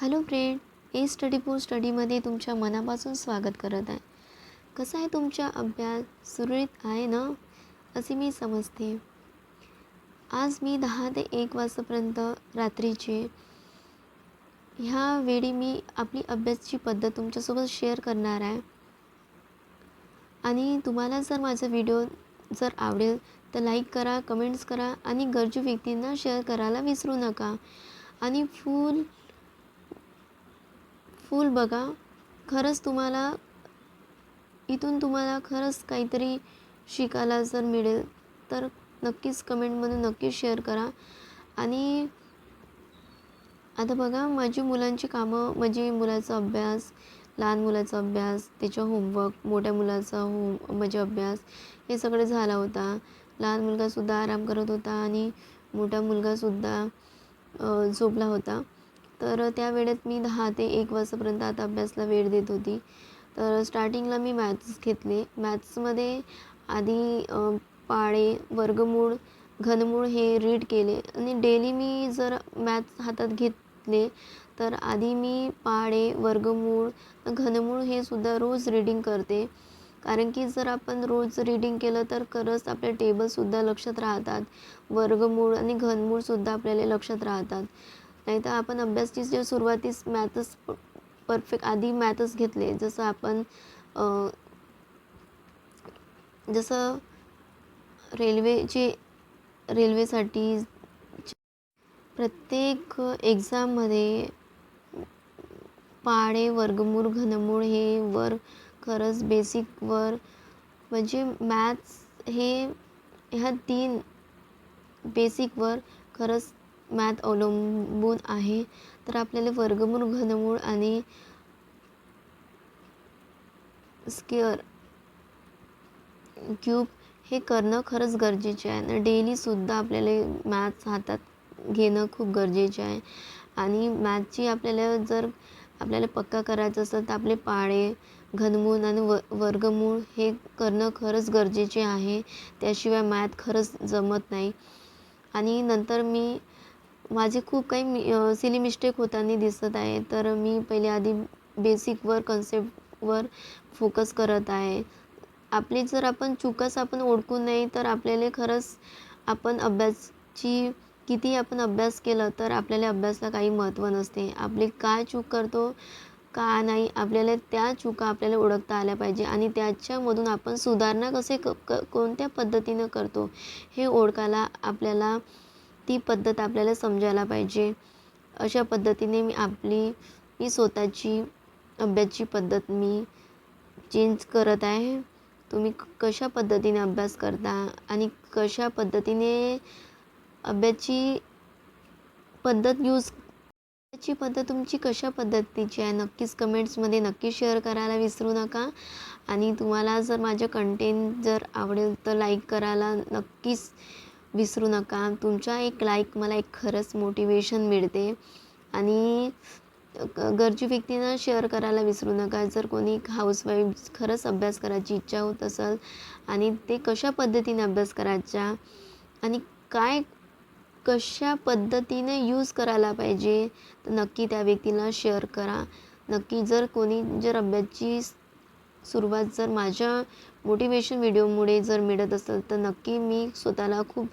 Hello friend A study for स्टडीमध्ये तुमच्या मनापासून स्वागत करत आहे. कसं आहे तुमचा अभ्यास? सुरळीत आहे ना? असे मी समजते. आज मी दहा ते एक वाजतापर्यंत रात्रीचे. ह्या वेळी मी आपली अभ्यासची पद्धत तुमच्यासोबत शेअर करणार आहे. आणि तुम्हाला जर माझा व्हिडिओ जर आवडेल तर लाईक करा कमेंट्स करा आणि गरजू व्यक्तींना शेअर करायला विसरू नका. आणि फुल फुल बघा. खरंच तुम्हाला इथून तुम्हाला खरंच काहीतरी शिकायला जर मिळेल तर नक्कीच कमेंटमधून नक्कीच शेअर करा. आणि आता बघा माझी मुलांची कामं म्हणजे मुलाचा अभ्यास लहान मुलाचा अभ्यास त्याचा होमवर्क मोठ्या मुलाचा होम म्हणजे अभ्यास हे सगळं झाला होता. लहान मुलगासुद्धा आराम करत होता आणि मोठा मुलगासुद्धा झोपला होता. तर त्या वेळेत मी दहा ते एक वाजेपर्यंत आता अभ्यासला वेळ देत होती. तर स्टार्टिंगला मी मॅथ्स घेतले. मॅथ्समध्ये आधी पाळे वर्गमूळ घनमूळ हे रीड केले. आणि डेली मी जर मॅथ्स हातात घेतले तर आधी मी पाळे वर्गमूळ घनमूळ हे सुद्धा रोज रीडिंग करते. कारण की जर आपण रोज रीडिंग केलं तर खरंच आपले टेबलसुद्धा लक्षात राहतात. वर्गमूळ आणि घनमूळसुद्धा आपल्याला लक्षात राहतात. नाही तर आपण अभ्यासची जे सुरुवातीस मॅथच परफेक्ट आधी मॅथच घेतले. जसं आपण जसं रेल्वेचे रेल्वेसाठी प्रत्येक एक्झाममध्ये पाळे वर्गमूळ घनमूळ हे वर खरंच बेसिक वर. म्हणजे मॅथ्स हे ह्या तीन बेसिकवर खरंच मॅथ अवलंबून आहे. तर आपल्याला वर्गमूळ घनमूळ आणि स्केअर क्यूब हे करणं खरंच गरजेचे आहे. आणि डेलीसुद्धा आपल्याला मॅथ्स हातात घेणं खूप गरजेचे आहे. आणि मॅथची आपल्याला जर आपल्याला पक्का करायचं असेल तर आपले पाळे घनमूळ आणि व वर्गमूळ हे करणं खरंच गरजेचे आहे. त्याशिवाय मॅथ खरंच जमत नाही. आणि नंतर मी माझे खूप काही मी सिली मिस्टेक होताना दिसत आहे. तर मी पहिले आधी बेसिकवर कन्सेप्टवर फोकस करत आहे. आपली जर आपण चुकाच आपण ओळखू नाही तर आपल्याला खरंच आपण अभ्यासची किती आपण अभ्यास केला तर आपल्याला अभ्यासला काही महत्त्व नसते. आपली काय चूक करतो का नाही आपल्याला त्या चुका आपल्याला ओळखता आल्या पाहिजे आणि त्याच्यामधून आपण सुधारणा कसे क क कोणत्या पद्धतीनं करतो हे ओळखायला आपल्याला ती पद्धत आपल्याला समजायला पाहिजे. अशा पद्धतीने मी आपली मी स्वतःची अभ्यासची पद्धत मी चेंज करत आहे. तुम्ही कशा पद्धतीने अभ्यास करता आणि कशा पद्धतीने अभ्यासची पद्धत यूज ची पद्धत तुमची कशा पद्धतीची आहे? नक्कीच कमेंट्समध्ये नक्की शेअर करायला विसरू नका. आणि तुम्हाला जर माझं कंटेंट जर आवडेल तर लाईक करायला नक्कीच विसरू नका. तुमच्या एक लाईक मला एक खरंच मोटिवेशन मिळते. आणि गरजू व्यक्तींना शेअर करायला विसरू नका. जर कोणी हाऊसवाईफ खरंच अभ्यास करायची इच्छा होत असेल आणि ते कशा पद्धतीने अभ्यास करायचा आणि काय कशा पद्धतीने यूज करायला पाहिजे तर नक्की त्या व्यक्तीला शेअर करा. नक्की जर कोणी जर अभ्यासची सुरुवात जर माझ्या मोटिवेशन व्हिडिओमुळे जर मिळत असेल तर नक्की मी स्वतःला खूप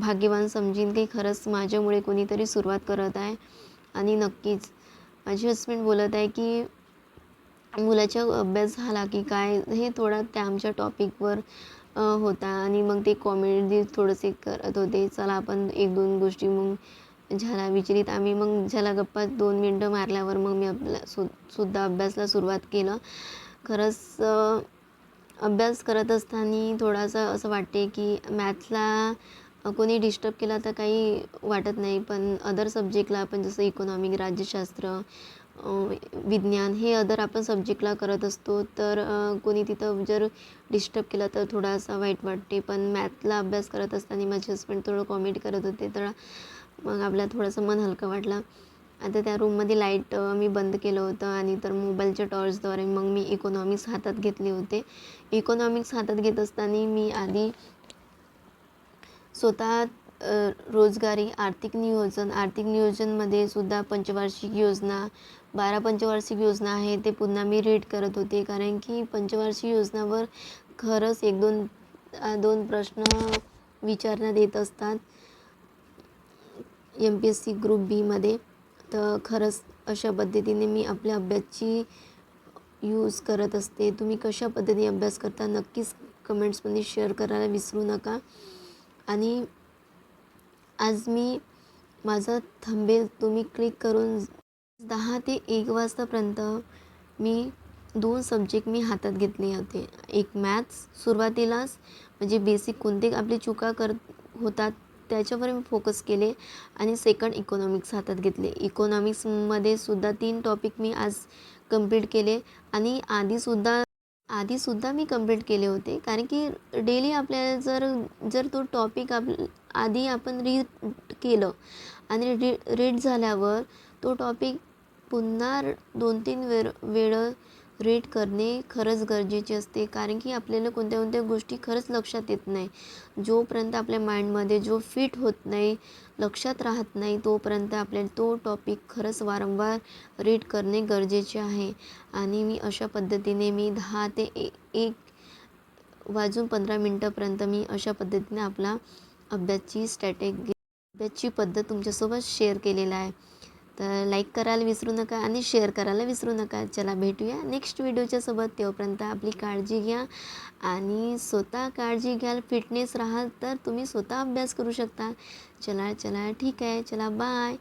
भाग्यवान समजीन की खरंच माझ्यामुळे कोणीतरी सुरुवात करत आहे. आणि नक्कीच माझे हस्बंड बोलत आहे की मुलाचा अभ्यास झाला की काय? हे थोडा त्या आमच्या टॉपिकवर होता. आणि मग ते कॉमेडी थोडंसे करत होते. चला आपण एक दोन गोष्टी मग झाला विचलित आम्ही मग झाला गप्पा दोन मिनटं मारल्यावर मग मी आपल्या सु सुद्धा अभ्यासाला सुरुवात केलं. खरंच अभ्यास करत असताना थोडासा असं वाटते की मॅथ्सला कोणी डिस्टर्ब केला तर काही वाटत नाही. पण अदर सब्जेक्टला आपण जसं इकॉनॉमिक राज्यशास्त्र विज्ञान हे अदर आपण सब्जेक्टला करत असतो तर कोणी तिथं जर डिस्टर्ब केला तर थोडासा वाईट वाटते. पण मॅथला अभ्यास करत असताना माझे हस्बंड थोडं कॉमेंट करत होते तर मग आपल्याला थोडंसं मन हलकं वाटलं. आता त्या रूममध्ये लाइट मी बंद केलं होतं आणि तर मोबाईलच्या टॉर्चद्वारे मग मी इकॉनॉमिक्स हातात घेतले होते. इकॉनॉमिक्स हातात घेत असताना मी आधी स्वतः रोजगारी आर्थिक नियोजन आर्थिक नियोजनमध्ये सुद्धा पंचवार्षिक योजना बारा पंचवार्षिक योजना आहे ते पुन्हा मी रीड करत होते. कारण की पंचवार्षिक योजनावर खरंच एक दोन दोन प्रश्न विचारण्यात येत असतात. M P S C group बीमध्ये तर खरंच अशा पद्धतीने मी आपल्या अभ्यासची यूज करत असते. तुम्ही कशा पद्धतीने अभ्यास करता नक्कीच कमेंट्समध्ये शेअर करायला विसरू नका. आणि आज मी माझं थंबेल तुम्ही क्लिक करून दहा ते एक वाजतापर्यंत मी दोन सब्जेक्ट मी हातात घेतले होते. एक मॅथ्स सुरुवातीलाच म्हणजे बेसिक कोणते आपली चुका कर होतात त्याच्यावर मी फोकस केले आणि सेकंड इकॉनॉमिक्स हातात घेतले. इकॉनॉमिक्समध्ये सुद्धा तीन टॉपिक मी आज कंप्लीट केले आणि आधीसुद्धा आधीसुद्धा मी कंप्लीट केले होते. कारण की डेली आपल्याला जर जर तो टॉपिक आप आधी आपण रीड केलं आणि री रीड झाल्यावर तो टॉपिक पुन्हा दोन तीन वेळ वेळ रीड करणे खरंच गरजेचे असते. कारण की आपल्याला कोणत्या कोणत्या गोष्टी खरंच लक्षात येत नाही. जोपर्यंत आपल्या माइंडमध्ये जो फिट होत नाही लक्षात राहत नाही तोपर्यंत आपल्याला तो टॉपिक खरंच वारंवार रीड करणे गरजेचे आहे. आणि मी अशा पद्धतीने मी दहा ते ए एक वाजून पंधरा मिनटापर्यंत मी अशा पद्धतीने आपला अभ्यासची स्ट्रॅटेगी अभ्यासची पद्धत तुमच्यासोबत शेअर केलेला आहे. तर लाईक करायला विसरू नका आणि शेअर करायला विसरू नका. चला भेटूया नेक्स्ट व्हिडिओच्या सोबत. तेव्हापर्यंत आपली काळजी घ्या आणि स्वतः काळजी घ्याल फिटनेस राहाल तर तुम्ही स्वतः अभ्यास करू शकता. चला चला ठीक आहे. चला बाय